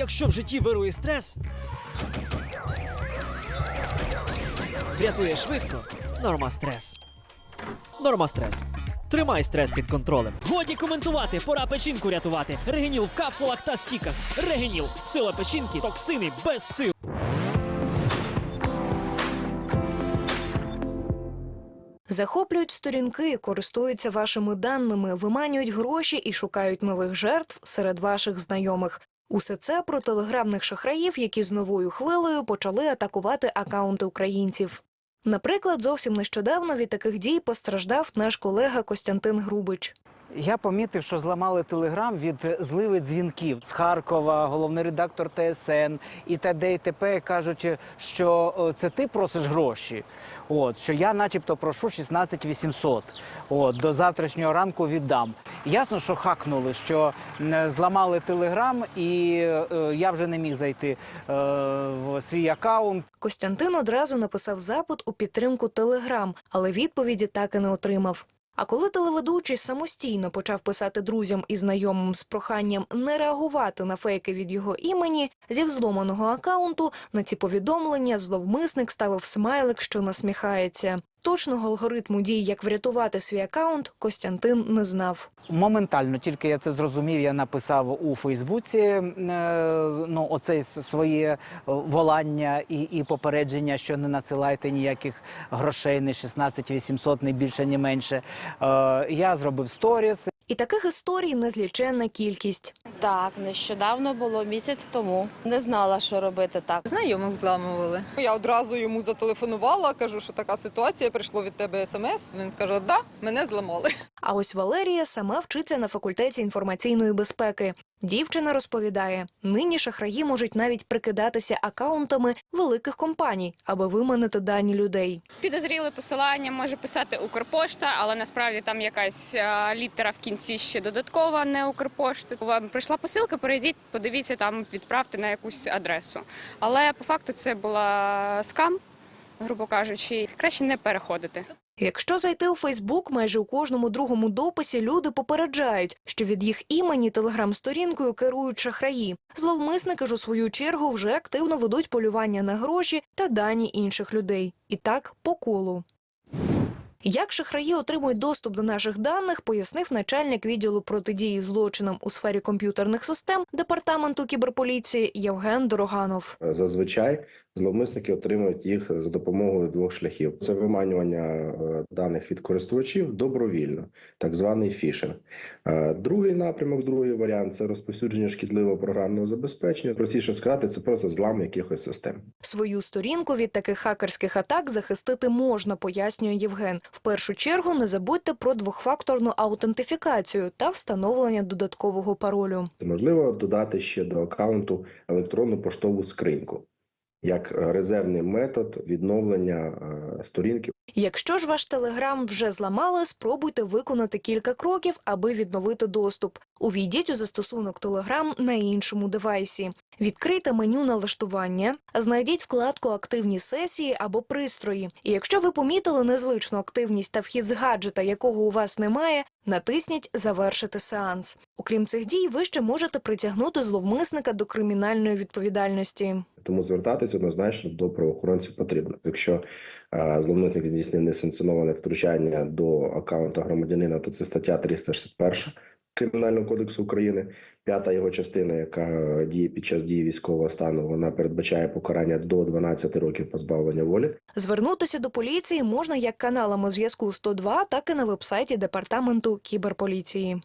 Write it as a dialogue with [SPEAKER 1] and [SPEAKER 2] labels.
[SPEAKER 1] Якщо в житті вирує стрес, врятує швидко. Норма стрес. Норма стрес. Тримай стрес під контролем.
[SPEAKER 2] Годі коментувати, пора печінку рятувати. Регеніл в капсулах та стіках. Регеніл. Сила печінки, токсини без сил.
[SPEAKER 3] Захоплюють сторінки, користуються вашими даними, виманюють гроші і шукають нових жертв серед ваших знайомих. Усе це про телеграмних шахраїв, які з новою хвилею почали атакувати акаунти українців. Наприклад, зовсім нещодавно від таких дій постраждав наш колега Костянтин Грубич.
[SPEAKER 4] Я помітив, що зламали телеграм від зливи дзвінків з Харкова, головний редактор ТСН і т.д. і т.п. кажуть, що це ти просиш гроші. От що я, начебто, прошу 16 800. От до завтрашнього ранку віддам. Ясно, що хакнули, що зламали телеграм, і е, я вже не міг зайти е, в свій акаунт.
[SPEAKER 3] Костянтин одразу написав запит у підтримку Телеграм, але відповіді так і не отримав. А коли телеведучий самостійно почав писати друзям і знайомим з проханням не реагувати на фейки від його імені, зі взломаного акаунту на ці повідомлення зловмисник ставив смайлик, що насміхається. Точного алгоритму дій, як врятувати свій акаунт, Костянтин не знав.
[SPEAKER 4] Моментально, тільки я це зрозумів, я написав у Фейсбуці е, ну, оце своє е, волання і, і попередження, що не надсилайте ніяких грошей, не 16 800, не більше, ні менше. Е, я зробив сторіс,
[SPEAKER 3] І таких історій незліченна кількість.
[SPEAKER 5] Так, нещодавно було місяць тому. Не знала, що робити так.
[SPEAKER 6] Знайомих зламували. Я одразу йому зателефонувала, кажу, що така ситуація, прийшло від тебе смс. Він скаже, да, мене зламали.
[SPEAKER 3] А ось Валерія сама вчиться на факультеті інформаційної безпеки. Дівчина розповідає, нині шахраї можуть навіть прикидатися акаунтами великих компаній, аби виманити дані людей.
[SPEAKER 7] Підозріле посилання може писати Укрпошта, але насправді там якась літера в кінці ще додаткова, не Укрпошта. Вам прийшла посилка, перейдіть, подивіться там, відправте на якусь адресу. Але по факту це була скам, грубо кажучи, краще не переходити.
[SPEAKER 3] Якщо зайти у Фейсбук, майже у кожному другому дописі люди попереджають, що від їх імені телеграм-сторінкою керують шахраї. Зловмисники ж у свою чергу вже активно ведуть полювання на гроші та дані інших людей. І так по колу. Як шахраї отримують доступ до наших даних, пояснив начальник відділу протидії злочинам у сфері комп'ютерних систем департаменту кіберполіції Євген Дороганов.
[SPEAKER 8] Зазвичай зловмисники отримують їх за допомогою двох шляхів: це виманювання е, даних від користувачів добровільно, так званий фішинг. Е, Другий напрямок, другий варіант це розповсюдження шкідливого програмного забезпечення. Простіше сказати, це просто злам якихось систем.
[SPEAKER 3] Свою сторінку від таких хакерських атак захистити можна, пояснює Євген. В першу чергу не забудьте про двохфакторну аутентифікацію та встановлення додаткового паролю.
[SPEAKER 8] Можливо додати ще до аккаунту електронну поштову скриньку як е, резервний метод відновлення е, сторінки.
[SPEAKER 3] Якщо ж ваш телеграм вже зламали, спробуйте виконати кілька кроків, аби відновити доступ. Увійдіть у застосунок Телеграм на іншому девайсі. Відкрийте меню налаштування, знайдіть вкладку Активні сесії або пристрої. І якщо ви помітили незвичну активність та вхід з гаджета, якого у вас немає, натисніть Завершити сеанс. Окрім цих дій, ви ще можете притягнути зловмисника до кримінальної відповідальності.
[SPEAKER 8] Тому звертатись однозначно до правоохоронців потрібно. Якщо е, зловмисник здійснив несанкціоноване втручання до аккаунту громадянина, то це стаття 361 Кримінального кодексу України. П'ята його частина, яка е, діє під час дії військового стану, вона передбачає покарання до 12 років позбавлення волі.
[SPEAKER 3] Звернутися до поліції можна як каналами зв'язку 102, так і на вебсайті департаменту кіберполіції.